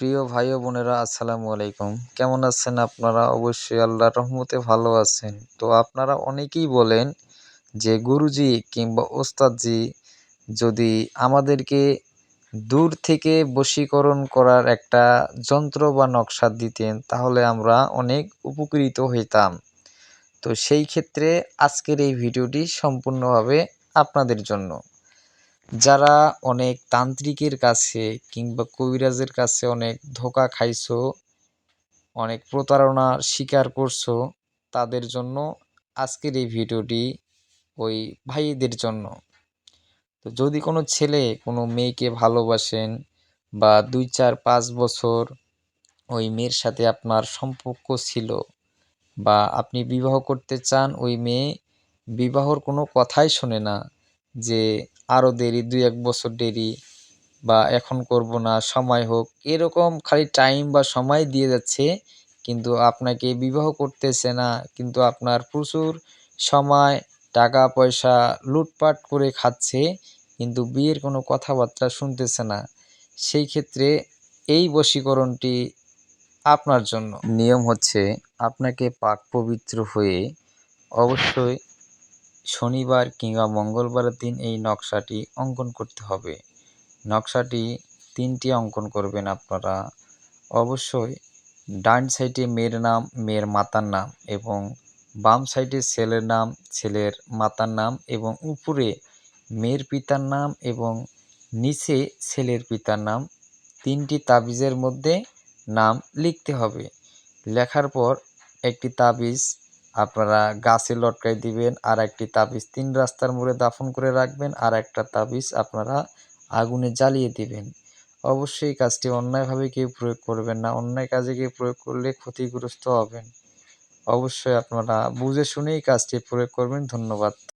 প্রিয় ভাই ও বোনেরা, আসসালামু আলাইকুম। কেমন আছেন আপনারা? অবশ্যই আল্লাহর রহমতে ভালো আছেন। তো আপনারা অনেকেই বলেন যে, গুরুজি কিংবা ওস্তাদজি যদি আমাদেরকে দূর থেকে বশীকরণ করার একটা যন্ত্র বা নকশা দিতেন, তাহলে আমরা অনেক উপকৃত হইতাম। তো সেই ক্ষেত্রে আজকের এই ভিডিওটি সম্পূর্ণভাবে আপনাদের জন্য। যারা অনেক তান্ত্রিকের কাছে কিংবা কবিরাজের কাছে অনেক ধোকা খাইছো, অনেক প্রতারণার শিকার করছ, তাদের জন্য আজকের এই ভিডিওটি ওই ভাইদের জন্য। তো যদি কোনো ছেলে কোনো মেয়েকে ভালোবাসেন বা দুই, চার, পাঁচ বছর ওই মেয়ের সাথে আপনার সম্পর্ক ছিল বা আপনি বিবাহ করতে চান, ওই মেয়ে বিবাহর কোনো কথাই শোনে না যে আরও দেরি, দুই এক বছর দেরি বা এখন করব না, সময় হোক, এরকম খালি টাইম বা সময় দিয়ে যাচ্ছে, কিন্তু আপনাকে বিবাহ করতেছে না, কিন্তু আপনার প্রচুর সময়, টাকা পয়সা লুটপাট করে খাচ্ছে, কিন্তু বিয়ের কোনো কথাবার্তা শুনতেছে না। সেই ক্ষেত্রে এই বশীকরণটি আপনার জন্য। নিয়ম হচ্ছে, আপনাকে পাক পবিত্র হয়ে অবশ্যই শনিবার কিংবা মঙ্গলবারের দিন এই নকশাটি অঙ্কন করতে হবে। নকশাটি তিনটি অঙ্কন করবেন আপনারা। অবশ্যই ডান সাইডে মেয়ের নাম, মেয়ের মাতার নাম এবং বাম সাইডে ছেলের নাম, ছেলের মাতার নাম এবং উপরে মেয়ের পিতার নাম এবং নিচে ছেলের পিতার নাম। তিনটি তাবিজের মধ্যে নাম লিখতে হবে। লেখার পর একটি তাবিজ আপনারা গাছে লটকাই দিবেন আর একটি তাবিজ তিন রাস্তার মোড়ে দাফন করে রাখবেন আর একটা তাবিজ আপনারা আগুনে জ্বালিয়ে দিবেন। অবশ্যই কাজটি অন্যায়ভাবে কেউ প্রয়োগ করবেন না, অন্যায় কাজে কেউ প্রয়োগ করলে ক্ষতিগ্রস্ত হবেন। অবশ্যই আপনারা বুঝে শুনেই কাজটি প্রয়োগ করবেন। ধন্যবাদ।